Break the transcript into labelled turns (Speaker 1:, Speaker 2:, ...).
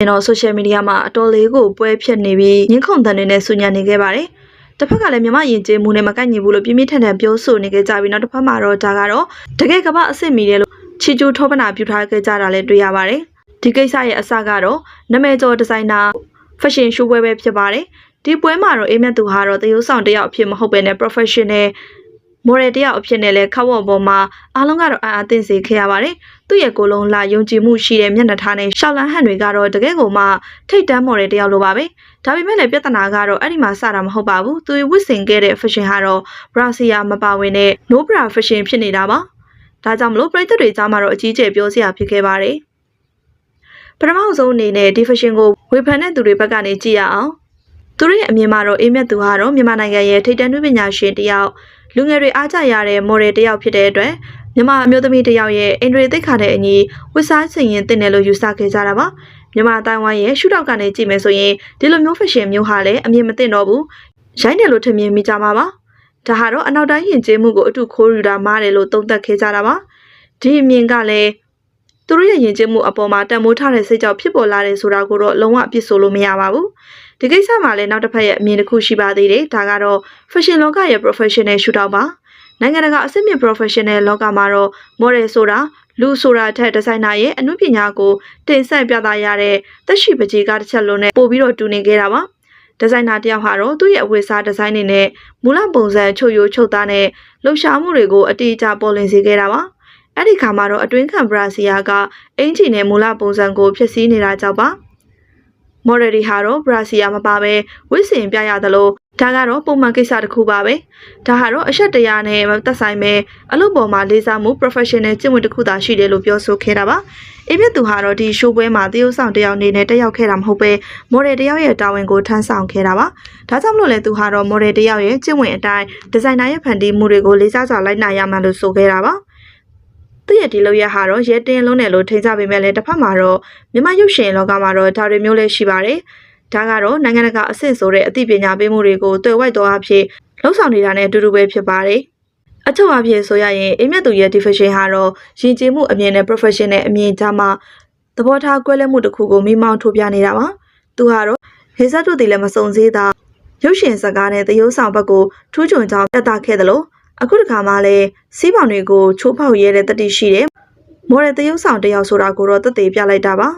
Speaker 1: ကျွန်တော် social media မှာအတော်လေးကိုပွဲဖြစ်နေပြီးညှင်းခုန်တန်တွေနဲ့ဆူညံနေခဲ့ပါတယ်။တစ်ဖက်ကလည်းမြမယဉ်ကျေးမှုနဲ့မကိုက်ညီဘူးလို့ပြင်းပြင်းထန်ထန်ပြောဆိုနေခဲ့ကြပြီးနောက်တစ်ဖက်မှာတော့ဒါကတော့တကယ်ကမ္ဘာအစ်စ်မီတယ်လို့ချီကျူးထောပနာပြုထားခဲ့ကြတာလည်းတွေ့ရပါတယ်။ဒီကိစ္စရဲ့အစကတော့နာမည်ကျော်ဒီဇိုင်နာ fashion show ပွဲပဲဖြစ်ပါတယ်။ဒီပွဲမှာတော့အေးမြတ်သူဟာတော့သရုပ်ဆောင်တစ်ယောက်အဖြစ်မဟုတ်ဘဲနဲ့ professional model တယောက်အဖြစ်နဲ့လဲခက်ဝေါ်ပေါ်မှာအားလုံးကတော့အာအသင့်စေခဲ့ရပါတယ်။သူ့ရဲ့ကိုယ်လုံးလာယုံကြည်မှုရှိတဲ့မျက်နှာထားနဲ့ရှောက်လန်းဟန်တွေကတော့တကယ်ကိုမှထိတ်တန်းမော်ဒယ်တယောက်လိုပါပဲ။ဒါပေမဲ့လည်းပြဿနာကတော့အဲ့ဒီမှာစတာမဟုတ်ပါဘူး။သူဝတ်ဆင်ခဲ့တဲ့ fashion ကတော့ Brazil မပါဝင်တဲ့ no bra fashion ဖြစ်နေတာပါ။ဒါကြောင့်မလို့ပြည်သက်တွေကြားမှာတော့အကြီးအကျယ်ပြောစရာဖြစ်ခဲ့ပါတယ်။ပထမဆုံးအနေနဲ့ဒီ fashion ကိုဝေဖန်တဲ့သူတွေဘက်ကနေကြည့်ရအောင်။ သူတို့ရဲ့အမြင်မှာတော့အေးမြတ်သူဟာတော့မြန်မာနိုင်ငံရဲ့ထိပ်တန်းနုပညာရှင်တစ်ယောက်လူငယ်တွေအားကြရတဲ့ model တစ်ယောက်ဖြစ်တဲ့အတွက်မြန်မာအမျိုးသမီးတစ်ယောက်ရဲ့အင်ဒရီသိက္ခာတဲ့အညီဝတ်စားဆင်ရင်တင်တယ်လို့ယူဆခဲ့ကြတာပါမြန်မာအတိုင်းဝိုင်းရဲ့ရှုထောက်ကနေကြည့်မယ်ဆိုရင်ဒီလိုမျိုး fashion မျိုးဟာလည်းအမြင်မသိတော့ဘူးရိုင်းတယ်လို့ထင်မြင်မိကြမှာပါဒါဟာတော့အနောက်တိုင်းယဉ်ကျေးမှုကိုအတူခိုးယူတာမားတယ်လို့သုံးသပ်ခဲ့ကြတာပါဒီအမြင်ကလည်းသူတို့ရဲ့ယဉ်ကျေးမှုအပေါ်မှာတန်မိုးထားတဲ့စိတ်ကြောင့်ဖြစ်ပေါ်လာတယ်ဆိုတာကိုတော့လုံးဝအပြစ်ဆိုလို့မရပါဘူး ဒီကိစ္စမှာလည်းနောက်တစ်ဖက်ရဲ့အမြင်တစ်ခုရှိပါသေးတယ်ဒါကတော့ fashion လောကရဲ့ professional ရှုထောက်ပါနိုင်ငံတကာအဆင့်မြင့် professional လောကမှာတော့ model ဆိုတာလူဆိုတာထက်ဒီဇိုင်နာရဲ့အမှုပညာကိုတင်ဆက်ပြသရတဲ့သက်ရှိပကြီးကတစ်ချက်လုံးနဲ့ပို့ပြီးတော့တူနေခဲ့တာပါဒီဇိုင်နာတယောက်ဟာတော့သူ့ရဲ့အဝတ်အစားဒီဇိုင်းတွေနဲ့မူလပုံစံချုပ်ရိုးချုပ်သားနဲ့လှူရှာမှုတွေကိုအတိအကျပေါ်လင်စေခဲ့တာပါအဲ့ဒီခါမှာတော့အတွင်းခံဘရာစီယာကအင်ဂျီနဲ့မူလပုံစံကိုဖျက်ဆီးနေတာကြောင့်ပါ မော်ဒယ်ဒီဟာတော့ဘရာစီယာမပါဘဲဝစ်စင်ပြရသလိုဒါကတော့ပုံမှန်ကိစ္စတစ်ခုပါပဲဒါဟာတော့အချက်တရားနဲ့မသက်ဆိုင်ပဲအလုပ်ပေါ်မှာလေးစားမှု professional ကျင့်ဝတ်တစ်ခုသာရှိတယ်လို့ပြောဆိုခဲ့တာပါအေးမြတ်သူဟာတော့ဒီ show ပွဲမှာတရုပ်ဆောင်တစ်ယောက်အနေနဲ့တက်ရောက်ခဲ့တာမဟုတ်ပဲ model တစ်ယောက်ရဲ့တာဝန်ကိုထမ်းဆောင်ခဲ့တာပါဒါကြောင့်မလို့လဲသူဟာတော့ model တစ်ယောက်ရဲ့ကျင့်ဝတ်အတိုင်းဒီဇိုင်နာရဲ့ဖန်တီးမှုတွေကိုလေးစားစွာလိုက်နာရမှလို့ဆိုခဲ့တာပါ သူ့ရဲ့ဒီလိုရဟာတော့ရဲတင်းလုံးတယ်လို့ထိကြပေမဲ့လည်းတစ်ဖက်မှာတော့မြမရုပ်ရှင်လောကမှာတော့ဒါတွေမျိုးလည်းရှိပါတယ်ဒါကတော့နိုင်ငံတကာအဆင့်ဆိုတဲ့အသိပညာပေးမှုတွေကိုတွေ့ဝိုက်တော်အဖြစ်လှုပ်ဆောင်နေတာနဲ့အတူတူပဲဖြစ်ပါတယ်အချုပ်အဖြစ်ဆိုရရင်အိမ်မြတ်သူရဲ့ diffusion ဟာတော့ယဉ်ကျေးမှုအမြင်နဲ့ professional အမြင်ကြားမှာသဘောထားကွဲလွဲမှုတစ်ခုကိုမိမောင်းထိုးပြနေတာပါသူဟာတော့ဟေဇတ်တို့တည်လည်းမစုံသေးတာရုပ်ရှင်စကားနဲ့သရုပ်ဆောင်ဘက်ကိုထူးချွန်ကြောင်းပြသခဲ့တယ်လို့ အခုတစ်ခါမှလည်းစီးပေါင်တွေကိုချိုးဖောက်ရဲတဲ့တတိရှိတယ်မော်ဒယ်သရုပ်ဆောင်တစ်ယောက်ဆိုတာကိုတော့သက်သေပြလိုက်တာပါ